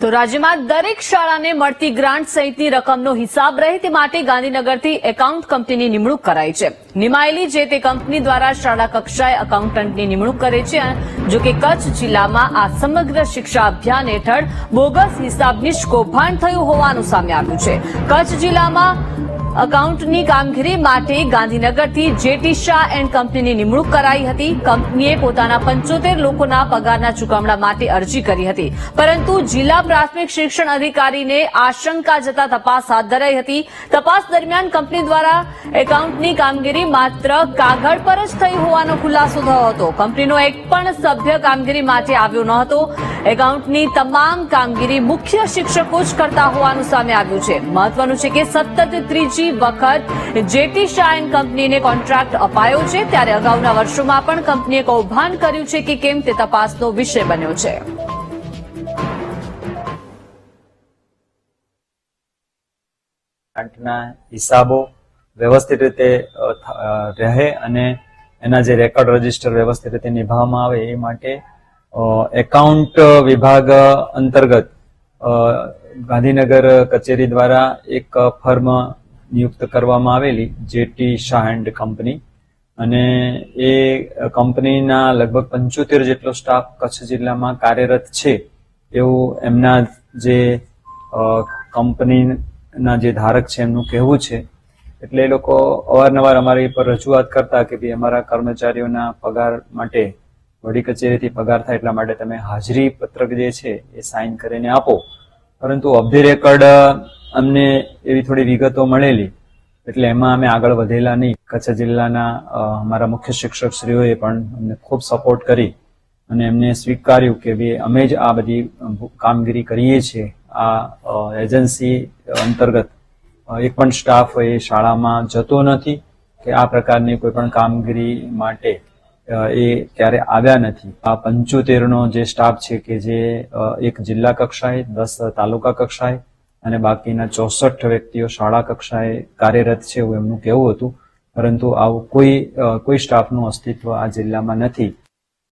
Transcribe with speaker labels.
Speaker 1: તો રાજ્યમાં દરેક શાળાને મળતી ગ્રાન્ટ સહિતની રકમનો હિસાબ રહે તે માટે ગાંધીનગરથી એકાઉન્ટ કંપનીની નિમણૂક કરાઈ છે. નિમાયેલી જે તે કંપની દ્વારા શાળા કક્ષાએ એકાઉન્ટન્ટની નિમણૂક કરે છે, જો કે કચ્છ જિલ્લામાં આ સમગ્ર શિક્ષા અભિયાન હેઠળ બોગસ હિસાબની કૌભાંડ થયું હોવાનું સામે આવ્યું છે. કચ્છ જિલ્લામાં અકાઉન્ટની કામગીરી માટે ગાંધીનગરથી જેટી શાહ એન્ડ કંપનીની નિમણૂક કરાઈ હતી. કંપનીએ પોતાના પંચોતેર લોકોના પગારના ચુકવણા માટે અરજી કરી હતી. પરંતુ જિલ્લા પ્રાથમિક શિક્ષણ અધિકારીને આશંકા જતા તપાસ હાથ ધરાઈ હતી. તપાસ દરમિયાન કંપની દ્વારા એકાઉન્ટની કામગીરી માત્ર કાગળ પર જ થઈ હોવાનો ખુલાસો થયો હતો. કંપનીનો એક પણ સભ્ય કામગીરી માટે આવ્યો ન હતો. એકાઉન્ટની તમામ કામગીરી મુખ્ય શિક્ષકો જ કરતા હોવાનું સામે આવ્યું છે. મહત્વનું છે કે સતત ત્રીજી વખત જેટી શાયન કંપનીને કોન્ટ્રાક્ટ અપાયો છે, ત્યારે અગાઉના વર્ષોમાં પણ કંપનીએ કૌભાંડ કર્યું છે કે કેમ તે તપાસનો વિષય બન્યો છે.
Speaker 2: હિસાબો વ્યવસ્થિત રીતે રહે અને એના જે રેકોર્ડ રજિસ્ટર વ્યવસ્થિત રીતે નિભાવવામાં આવે એ માટે એકાઉન્ટ વિભાગ અંતર્ગત ગાંધીનગર કચેરી દ્વારા એક ફર્મ નિયુક્ત કરવામાં આવેલી જેટી શાહ એન્ડ કંપની. અને એ કંપનીના લગભગ પંચોતેર જેટલો સ્ટાફ કચ્છ જિલ્લામાં કાર્યરત છે. એવું એમના જે કંપનીના જે ધારક છે એમનું કહેવું છે. એટલે એ લોકો અવારનવાર અમારી પર રજૂઆત કરતા કે ભાઈ અમારા કર્મચારીઓના પગાર માટે, વડી કચેરીથી પગાર થાય એટલા માટે તમે હાજરી પત્રક જે છે એ સાઇન કરીને આપો. પરંતુ ઓફ ધી રેકર્ડ અમને એવી થોડી વિગતો મળેલી. એટલે એમાં અમે આગળ વધેલા નહીં. કચ્છ જિલ્લાના અમારા મુખ્ય શિક્ષકશ્રીઓએ પણ અમને ખૂબ સપોર્ટ કરી અને એમને સ્વીકાર્યું કે ભાઈ અમે જ આ બધી કામગીરી કરીએ છીએ. આ એજન્સી અંતર્ગત એક પણ સ્ટાફ એ શાળામાં જતો નથી કે આ પ્રકારની કોઈ પણ કામગીરી માટે એ ક્યારે આવ્યા નથી. આ પંચોતેરનો જે સ્ટાફ છે કે જે એક જિલ્લા કક્ષાએ, દસ તાલુકા કક્ષાએ અને બાકીના ચોસઠ વ્યક્તિઓ શાળા કક્ષાએ કાર્યરત છે એવું એમનું કહેવું હતું. પરંતુ આવું કોઈ કોઈ સ્ટાફનું અસ્તિત્વ આ જિલ્લામાં નથી.